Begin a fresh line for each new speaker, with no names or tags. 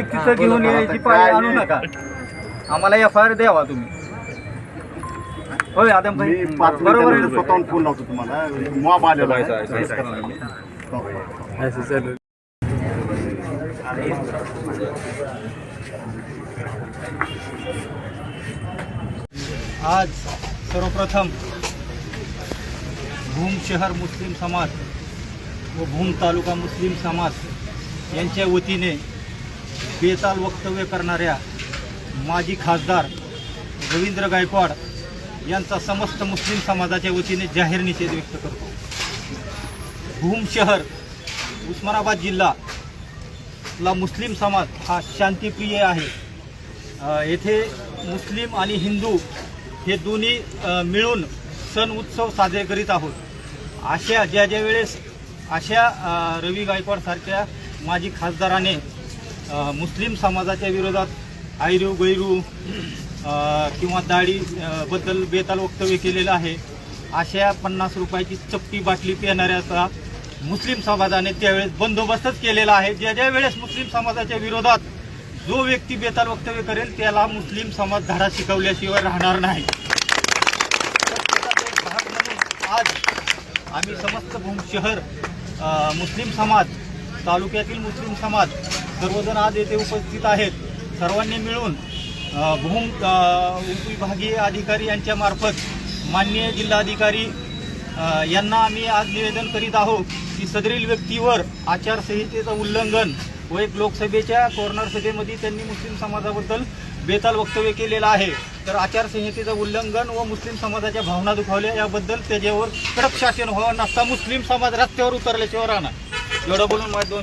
Public तिथं घेऊन यायची पाळी आणू नका. आम्हाला एफ आय आर द्यावा तुम्ही. होय आदम भाई.
पाच
बरोबर आहे?
स्वतःहून फोन लावतो तुम्हाला. मॉब आलेला आहे.
आज सर्वप्रथम भूम शहर मुस्लिम समाज व भूम तालुका मुस्लिम समाज यांच्या वतीने बेताल वक्तव्य करणाऱ्या माजी खासदार रवींद्र गायकवाड यांचा समस्त मुस्लिम समाजाच्या वतीने जाहीर निषेध व्यक्त करतो. भूम शहर उस्मानाबाद जिल्हा ला मुस्लिम समाज हा शांतिप्रिय आहे. येथे मुस्लिम आणि हिंदू हे दोन्ही मिळून सण उत्सव साजरे करीत आहोत. अशा ज्या ज्या वेळेस अशा रवी गायकवाड माजी खासदाराने मुस्लिम समाजाच्या विरोधात आयरू गैरू किंवा दाढी बेताल वक्तव्य केलेलं आहे. अशा पन्नास रुपयाची चपटी बाटली पिणाऱ्याचा मुस्लिम समाजाने त्यावेळेस बंदोबस्तच केलेला आहे. ज्या ज्या वेळेस मुस्लिम समाजाच्या विरोधात जो व्यक्ती बेताल वक्तव्य करेल त्याला मुस्लिम समाज धडा शिकवल्याशिवाय राहणार नाही. आज आम्ही समस्त भूम शहर मुस्लिम समाज तालुक्यातील मुस्लिम समाज सर्वजण आज येथे उपस्थित आहेत. सर्वांनी मिळून भूम उपविभागीय अधिकारी यांच्या मार्फत माननीय जिल्हाधिकारी यांना आम्ही आज निवेदन करीत आहोत की सदरील व्यक्तीवर आचारसंहितेचं उल्लंघन व एक लोकसभेच्या कॉर्नर सभेमध्ये त्यांनी मुस्लिम समाजाबद्दल बेताल वक्तव्य केलेलं आहे. तर आचारसंहितेचं उल्लंघन व मुस्लिम समाजाच्या भावना दुखावल्या याबद्दल त्याच्यावर कडक शासन व्हावं नसता मुस्लिम समाज रस्त्यावर उतरल्याशिवाय राहणार. एवढं बोलून माझ्या दोन